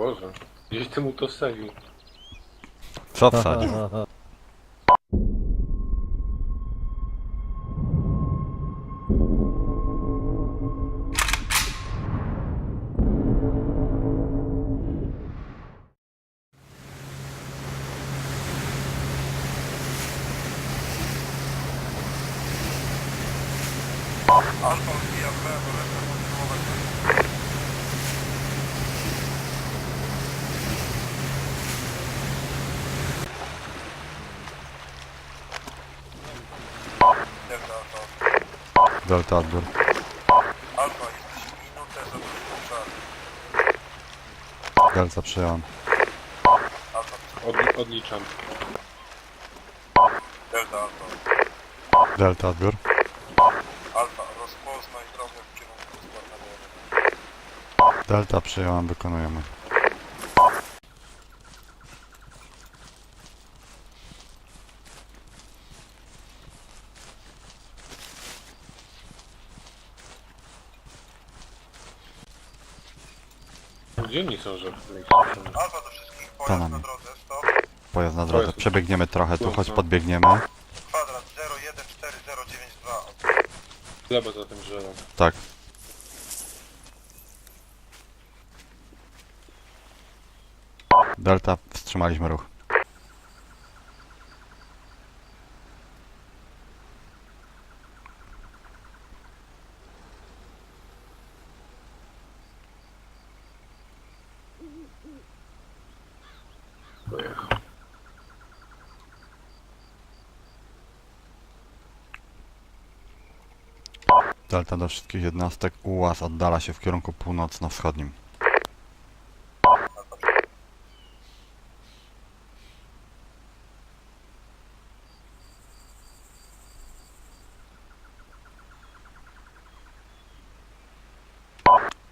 Boże. Gdzieś ty mu to wsadził. Co wsadził? Delta odbiór. Delta przyjąłem. Alfa, Od, odliczam. Delta Alfa. Delta odbiór. Alfa, rozpoznaj drogę w kierunku. Delta przyjąłem, wykonujemy. Gdzie oni są, że... Alfa do wszystkich, pojazd nami. na drodze, stop. Pojazd na drodze. Pojazd. Przebiegniemy trochę, tu choć Mocno. podbiegniemy. Kwadrat 014092. Chleba za tym drzewem. Tak. Delta, wstrzymaliśmy ruch. Delta do wszystkich jednostek. UAS oddala się w kierunku północno-wschodnim.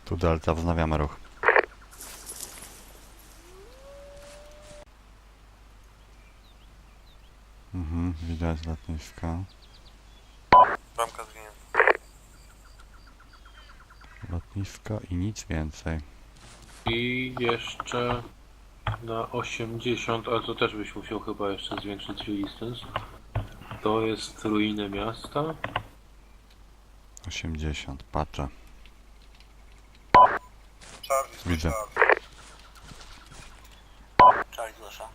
Tu Delta, wznawiamy ruch. Mhm, widać lotnisko. Lotnisko i nic więcej. I jeszcze na 80, ale to też byś musiał chyba jeszcze zwiększyć distance. To jest ruiny miasta. 80, patrzę. Charlie, Widzę. Charlie zgłasza.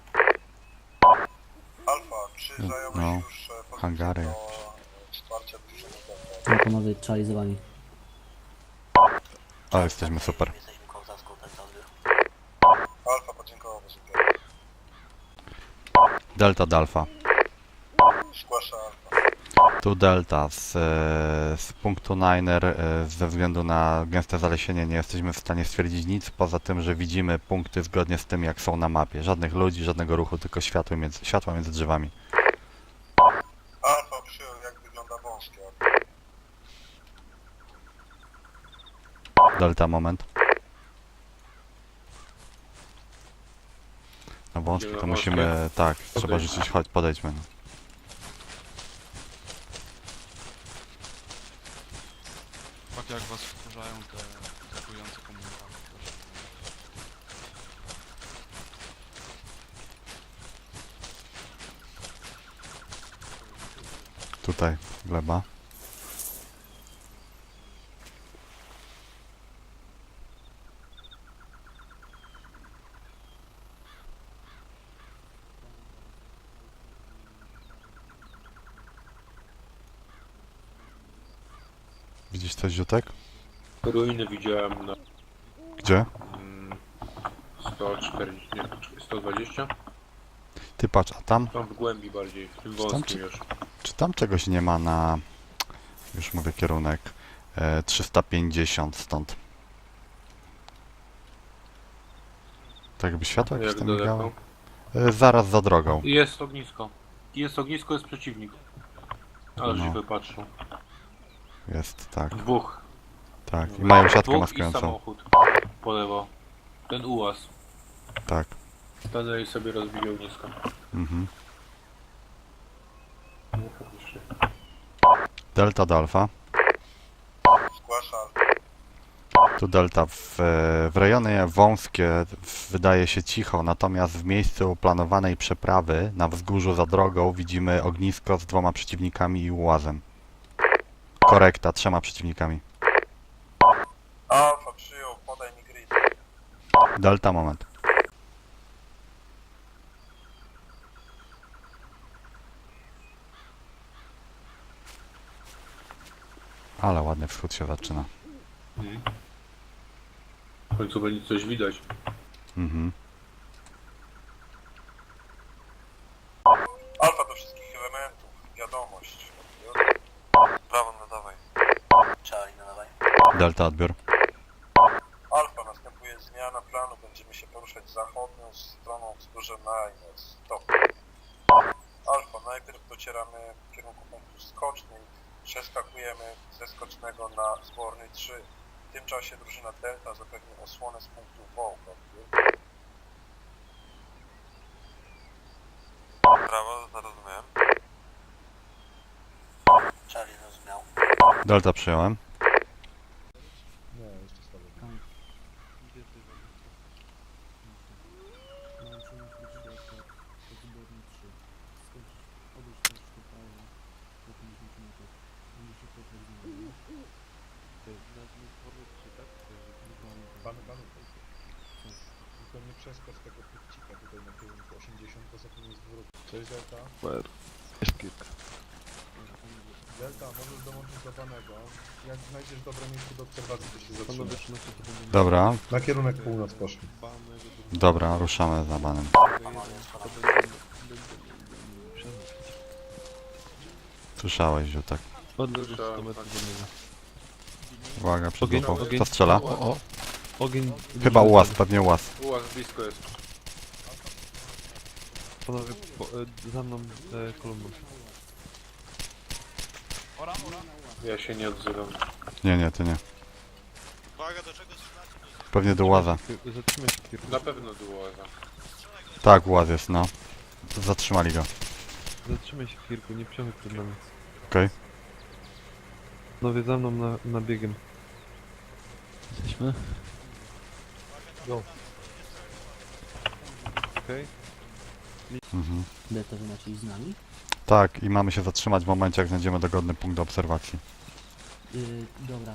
Alfa, czy zająłeś No, już e, pozycję hangary. do e, wsparcia drużyny? No panowie, Charlie z wami. O, jesteśmy super. Alfa, podziękował super. Delta Dalfa. Zgłasza Alfa. Tu Delta z, e, z punktu Niner e, ze względu na gęste zalesienie nie jesteśmy w stanie stwierdzić nic poza tym, że widzimy punkty zgodnie z tym jak są na mapie. Żadnych ludzi, żadnego ruchu, tylko światło między, światła między drzewami. Alfa przyjął, jak wygląda wąskie. Delta moment. Na wąskie Idziemy to na musimy, tak, trzeba Podejdźmy. rzucić, chodź podejdźmy. No. Tak jak was wkurzają te atakujące komunikaty. Tutaj, gleba. Widzisz coś, Ziutek? Ruiny widziałem na Gdzie? mm, 140, nie, poczekaj, 120? Ty patrz, a tam? Tam w głębi bardziej, w tym wąskim czy- już. Czy tam czegoś nie ma na... Już mówię kierunek. E, 350 stąd. Tak jakby światło jakieś Jak tam daleko? migało? E, zaraz za drogą. Jest ognisko. Jest ognisko, jest przeciwnik. Ale No. się wypatrzył. Jest, tak, Dwóch. tak. I mają siatkę Dwóch i maskującą. samochód. Po lewo. Ten ułaz. Tak. Stanęli sobie rozbili ognisko. Mhm. Delta do Alfa. Zgłasza Alfa. Tu delta w, e, w rejonie wąskie wydaje się cicho, natomiast w miejscu planowanej przeprawy na wzgórzu za drogą widzimy ognisko z dwoma przeciwnikami i ułazem. Korekta, trzema przeciwnikami. Alfa przyjął, podaj mi grid. Delta, moment. Ale ładny wschód się zaczyna. W końcu będzie coś widać. Mhm. Alfa do wszystkich elementów. Wiadomość. Prawo nadawaj. Charlie nadawaj. Delta, odbiór. Alfa, następuje zmiana planu. Będziemy się poruszać zachodnią stroną wzgórza Niner. Stop. Alfa, najpierw docieramy w kierunku punktu skocznym. Przeskakujemy ze skocznego na zborny 3. W tym czasie drużyna Delta zapewni osłonę z punktu Wołk. Prawo, zrozumiałem. Charlie zrozumiał. Delta przyjąłem. Przeskocz tego punkcika tutaj na kierunku 80, bo za tym jest dwóch. Cześć Delta. Delta, możesz dołączyć do panego. Jak znajdziesz dobre miejsce do obserwacji, to się zatrzymasz. Dobra, Na kierunek północ poszli. dobra, ruszamy za banem. Słyszałeś, że tak. Słyszałem, 100 metrów od niego. Uwaga, przed Ogień, lupą. ogień. Kto strzela? O, o. Ogień. Chyba ułaz, pewnie ułaz. Ułaz blisko jest. Panowie, po, e, za mną e, kolumną. Ja się nie odzywam. Nie, nie, ty nie. Uwaga, do czego strzelacie? Pewnie do łaza. Ty- Zatrzymaj się kierunku. Na pewno do ułaza. Tak, łaz jest, no. Zatrzymali go. Zatrzymaj się kierunku, nie przemyk przed nami. Okej. Panowie, za mną na, na biegiem. Jesteśmy? Go. Okej. Mhm. Delta, wy macie iść z nami? Tak, i mamy się zatrzymać w momencie, jak znajdziemy dogodny punkt do obserwacji. Yy, dobra.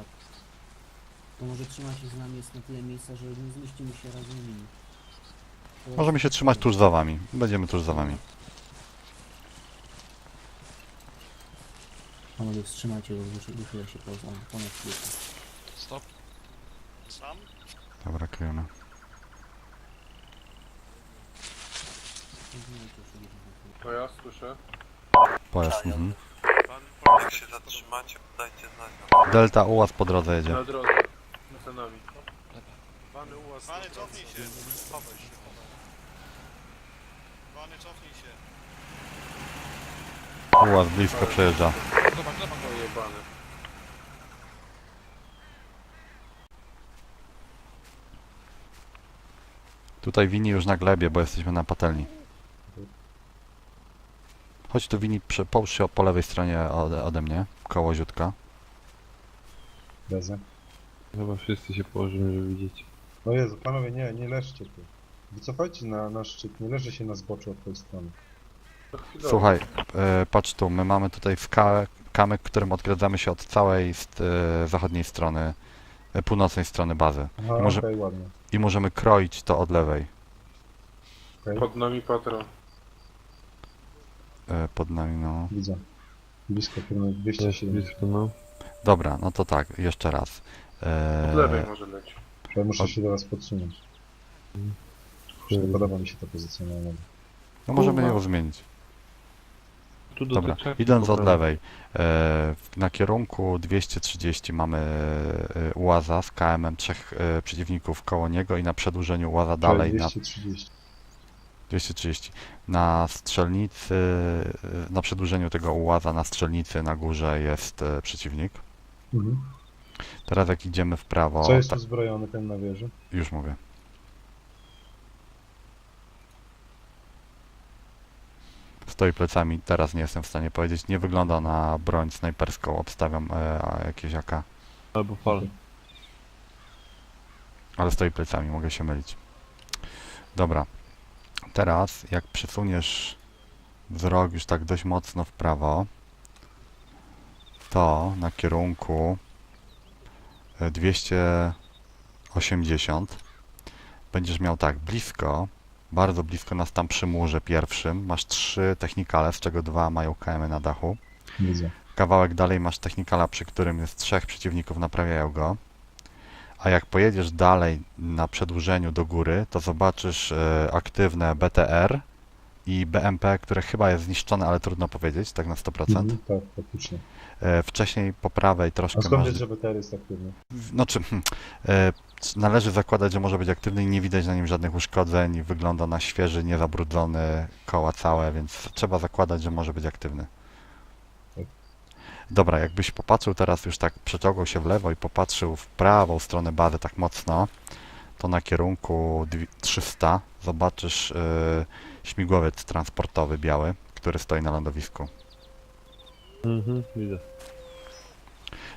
To może trzyma się z nami, jest na tyle miejsca, że nie zmieścimy się razem z nimi. To- Możemy się trzymać tuż za wami. Będziemy tuż za wami. Panowie, wstrzymajcie go, wychy- wychylę się poza ponad chwilkę. Stop. Sam? Dobra, kryjemy. Zmieniajcie już chwilkę. To ja słyszę. Pojazd, mhm. Jak się zatrzymacie, dajcie znać. Delta, ułaz po drodze jedzie. Na drodze. Za nami. Pany, cofnij się. Chowaj się. Pany, cofnij się. Ułaz blisko przejeżdża. Gleba, gleba, Pojebane. Tutaj wini już na glebie, bo jesteśmy na patelni. Chodź tu wini, połóż się po lewej stronie ode, ode mnie, koło ziutka. Bezę. Chyba wszyscy się położymy, żeby widzieć. O Jezu, panowie, nie, nie leżcie tu. Wycofajcie na, na szczyt, nie leży się na zboczu od tej strony. Słuchaj, e, patrz tu, my mamy tutaj skałę, kamyk, którym odgradzamy się od całej st, e, zachodniej strony, e, północnej strony bazy. Aha, okej, Może- ładnie. I możemy kroić to od lewej. Pod nami patrol. E, pod nami, no. widzę. Blisko, Jest 207. blisko, no. Dobra, no to tak, jeszcze raz. E, Od lewej może leć. Ja muszę się do was podsunąć. Już nie podoba mi się ta pozycja na lewo. no możemy ją zmienić. Tu do Dobra, tej czapki idąc od lewej, e, na kierunku 230 mamy e, Łaza z KM-em trzech e, przeciwników koło niego i na przedłużeniu Łaza dalej na 230. 230. Na strzelnicy, e, na przedłużeniu tego Łaza na strzelnicy na górze jest e, przeciwnik. Mhm. Teraz jak idziemy w prawo, Co jest ta, uzbrojony ten na wieży? już mówię. Stoi plecami, teraz nie jestem w stanie powiedzieć. Nie wygląda na broń snajperską, obstawiam e, jakieś AK. Albo fal. Ale stoi plecami, mogę się mylić. Dobra. Teraz, jak przesuniesz wzrok już tak dość mocno w prawo, to na kierunku e, 280 będziesz miał tak, blisko, bardzo blisko nas tam przy murze pierwszym, masz trzy technikale, z czego dwa mają KM na dachu. Widzę. Kawałek dalej masz technikala, przy którym jest trzech przeciwników, naprawiają go. A jak pojedziesz dalej na przedłużeniu do góry, to zobaczysz e, aktywne BTR i BMP, które chyba jest zniszczone, ale trudno powiedzieć, tak na 100%. Mhm, tak, faktycznie. E, wcześniej po prawej A troszkę skąd masz... wiesz, że BTR jest aktywny? Znaczy, należy zakładać, że może być aktywny i nie widać na nim żadnych uszkodzeń. Wygląda na świeży, niezabrudzony, koła całe, więc trzeba zakładać, że może być aktywny. Dobra, jakbyś popatrzył teraz już tak, przeciągał się w lewo i popatrzył w prawą stronę bazy tak mocno, to na kierunku dwi- 300 zobaczysz e, śmigłowiec transportowy biały, który stoi na lądowisku. Mhm, widzę.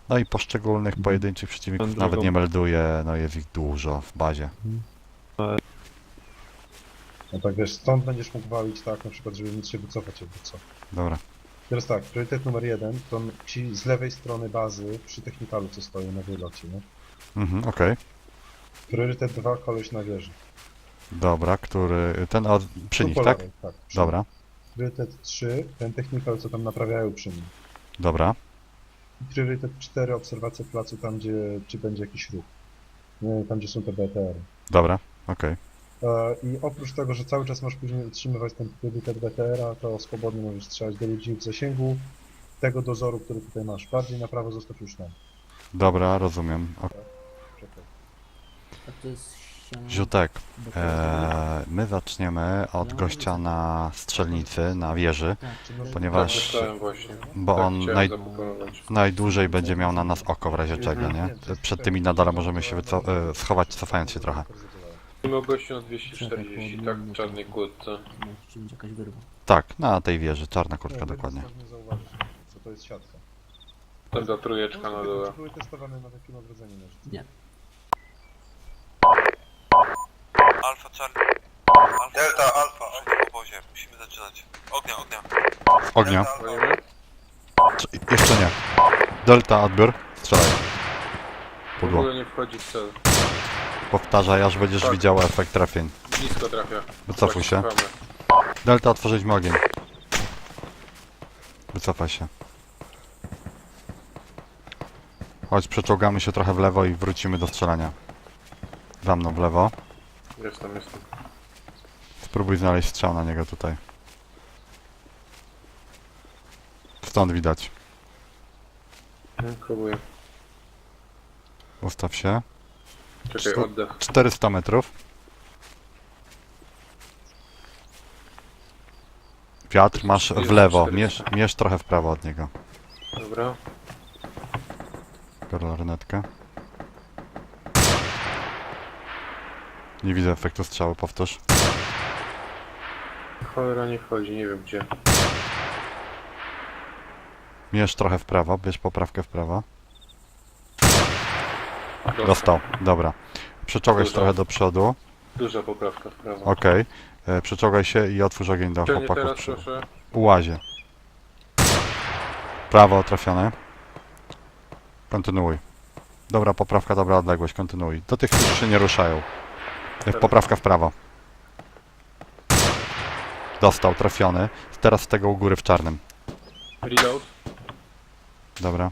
No i poszczególnych pojedynczych przeciwników nawet drugą- nie melduje, no jest ich dużo w bazie. No tak wiesz, stąd będziesz mógł walić tak, na przykład, żeby móc się wycofać jakby co. Dobra. Teraz tak, priorytet numer jeden to ci z lewej strony bazy przy technikalu, co stoją na wylocie, nie? Mhm, okej. Priorytet dwa, koleś na wieży. Dobra, który. Ten od, przy Tu nich, po tak? lewej, tak przy Dobra, nich. Priorytet 3, ten technikal, co tam naprawiają przy nim. dobra. I priorytet 4, obserwacja placu tam, gdzie czy będzie jakiś ruch. Nie, tam, gdzie są te BTR. Dobra, okej. E, I oprócz tego, że cały czas masz później utrzymywać ten priorytet BTR-a, to swobodnie możesz strzelać do ludzi w zasięgu tego dozoru, który tutaj masz. Bardziej na prawo zostaw już nam. Dobra, rozumiem. O, Czekaj. A to jest ściana... Ziutek, e, my zaczniemy od gościa na strzelnicy, na wieży, Tak, Czy może- ponieważ- Tak myślałem właśnie. bo tak on chciałem naj, zaproponować. najdłużej będzie miał na nas oko w razie czego, nie? Przed tymi nadal możemy się wyco- e, schować, cofając się trochę. Mówimy o gościu na 240, tak? W czarnej kurtce. Musi być jakaś wyrwa. Tak, na tej wieży, czarna kurtka Nie, dokładnie. co to jest siatka. Tam ta trójeczka na dole. Czy były testowane na takim odrodzeniu? Nie. Alfa Charlie. Alfa. Delta, Alfa, Alfa w obozie. Musimy zaczynać. Ognia, ognia. Ognia. Walimy? Jeszcze nie. Delta, odbiór. Strzelaj. W Pudło. ogóle nie wchodzi w cel. Powtarzaj, aż będziesz Tak. widział efekt trafień. Blisko trafia. Wycofuj się. Delta, otworzyliśmy ogień. Wycofaj się. Chodź, przeczołgamy się trochę w lewo i wrócimy do strzelania. Za mną w lewo. Jestem, jestem. Spróbuj znaleźć strzał na niego tutaj. Stąd widać. Próbuję. Ustaw się. Czekaj, oddech. 400 metrów. Wiatr masz w lewo. Mierz, mierz trochę w prawo od niego. Dobra. Biorę lornetkę. Nie widzę efektu strzału, powtórz. Cholera nie wchodzi, nie wiem gdzie. Mierz trochę w prawo, bierz poprawkę w prawo. Dostał. Dobra. Przeczołgaj się Dużo. trochę do przodu. Duża poprawka w prawo. Okej. E, Przeczołgaj się i otwórz ogień do Czernie chłopaków teraz przy proszę. ułazie. Prawo trafione. Kontynuuj. Dobra poprawka, dobra odległość, kontynuuj. Do tych, którzy się nie ruszają. E, Poprawka w prawo. Dostał, trafiony. Teraz z tego u góry w czarnym. Reload. Dobra.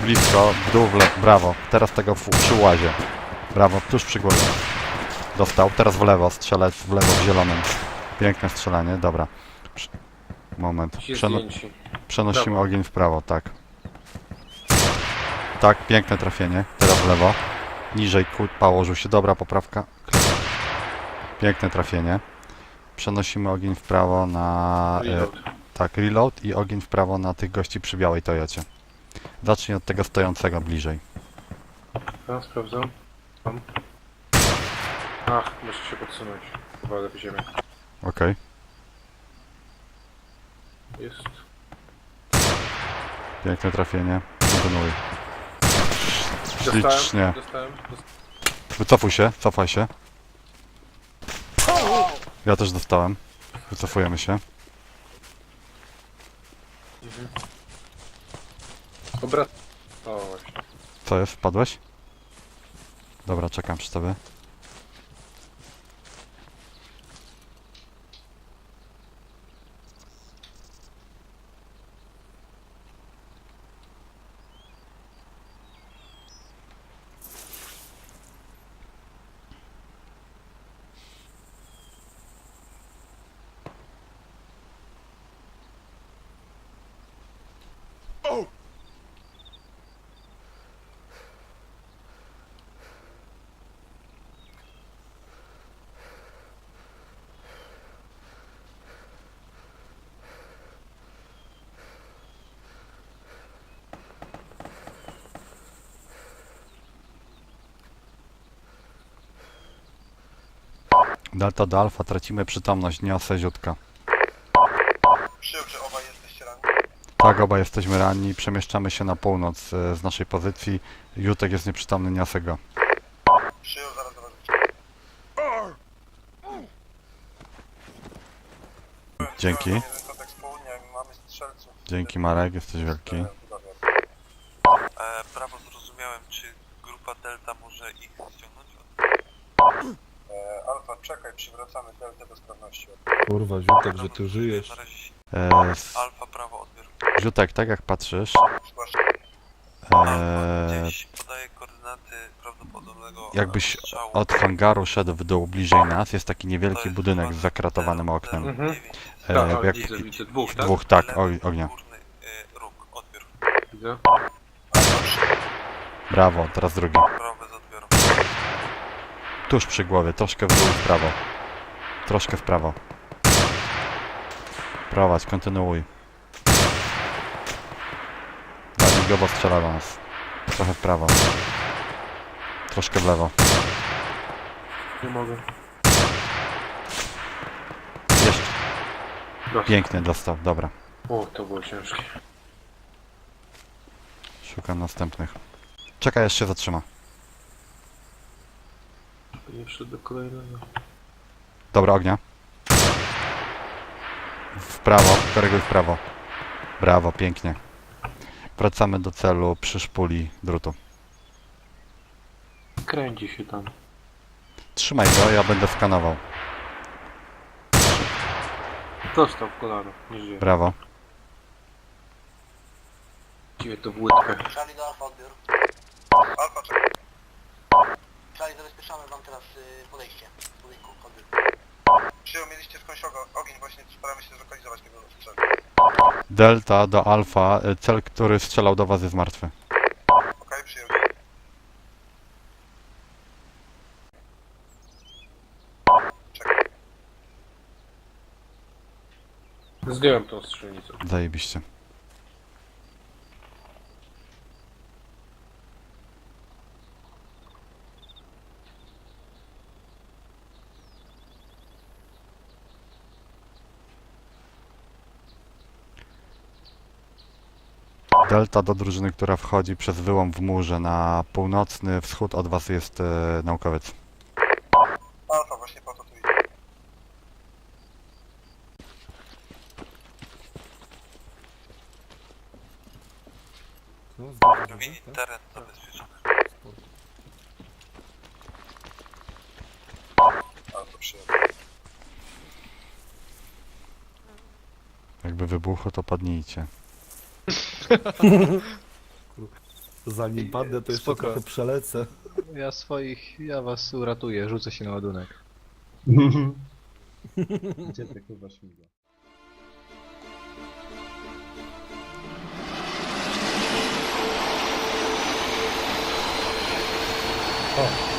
Blisko, w dół, w le- brawo. Teraz tego w, przy łazie. Brawo, tuż przy głowie. Dostał, teraz w lewo, strzelec w lewo w zielonym. Piękne strzelanie, dobra. Prze- Moment. Przeno przenosimy Brawo. ogień w prawo, tak. Tak, piękne trafienie. Teraz w lewo. Niżej ku- położył się, dobra poprawka. Piękne trafienie. Przenosimy ogień w prawo na... E, tak, reload i ogień w prawo na tych gości przy białej Toyocie. Zacznij od tego stojącego bliżej. A, sprawdzam. Tam. Ach, muszę się podsunąć. Uwaga w ziemię. Okej. Jest. Piękne trafienie. kontynuuj. Dostałem, Ślicznie. dostałem. Wycofuj się, cofaj się. Ja też dostałem. Wycofujemy się. Obraz. O właśnie. Co jest? Wpadłeś? Dobra, czekam przy tobie. Delta do Alfa, tracimy przytomność, niosę ziutka. Przyjął, że obaj jesteście ranni. Tak, obaj jesteśmy ranni, przemieszczamy się na północ e, z naszej pozycji. Jutek jest nieprzytomny, niosę go. Przyjął, zaraz do was Dzięki. Jeden kontakt z południa i mamy strzelców. Dzięki Marek, jesteś wielki. E, prawo zrozumiałem, czy grupa Delta może ich ściągnąć? E, Alfa, czekaj, przywracamy Deltę do sprawności. Kurwa, Ziutek, że ty żyjesz. Razie się- E, s- Alfa, prawo, odbiór. Ziutek, tak jak patrzysz, e, gdzieś podaję koordynaty prawdopodobnego jakbyś strzału. od hangaru szedł w dół bliżej nas, jest taki niewielki budynek z zakratowanym oknem. Mhm. E, Tak, jak, widzę, widzę dwóch, tak? dwóch, tak, o, ognia. Górny y, róg, odbiór. Widzę. Alfa, przyjął. Brawo, teraz drugi. Prawo z odbioru. Tuż przy głowie, troszkę w dół w prawo. Troszkę w prawo. Prowadź, kontynuuj. Dawid strzela do nas. Trochę w prawo. Troszkę w lewo. Nie mogę. Jeszcze. Dostał. Pięknie dostał, dobra. O, to było ciężkie. Szukam następnych. Czekaj, jeszcze się zatrzyma. Jeszcze do kolejnego. Dobra, ognia. W prawo, koryguj w prawo. Brawo, pięknie. Wracamy do celu przy szpuli drutu. Kręci się tam. Trzymaj go, ja będę skanował. Dostał w kolano. Nie żyje. Brawo. Właściwie to w łydkę. Charlie do Alfa odbiór. Alfa, czekaj. Charlie zabezpieczamy wam teraz y, podejście z budynku. Przyjął, mieliście skądś ogień, właśnie staramy się zlokalizować tego strzału. Delta do Alfa, y, cel, który strzelał do was jest martwy. Okej, przyjął. Czekaj. Zdjąłem tą strzelnicę. Zajebiście. Delta do drużyny, która wchodzi przez wyłom w murze na północny wschód od was jest e, naukowiec. Alfa, właśnie po to tu idzie. Mini teren zabezpieczony. Alfa, przyjął. Jakby wybuchło, to padnijcie. Zanim padnę, to jeszcze Spoko. trochę przelecę. Ja swoich, ja was uratuję, rzucę się na ładunek. Gdzie ty kurwa śmigła? O!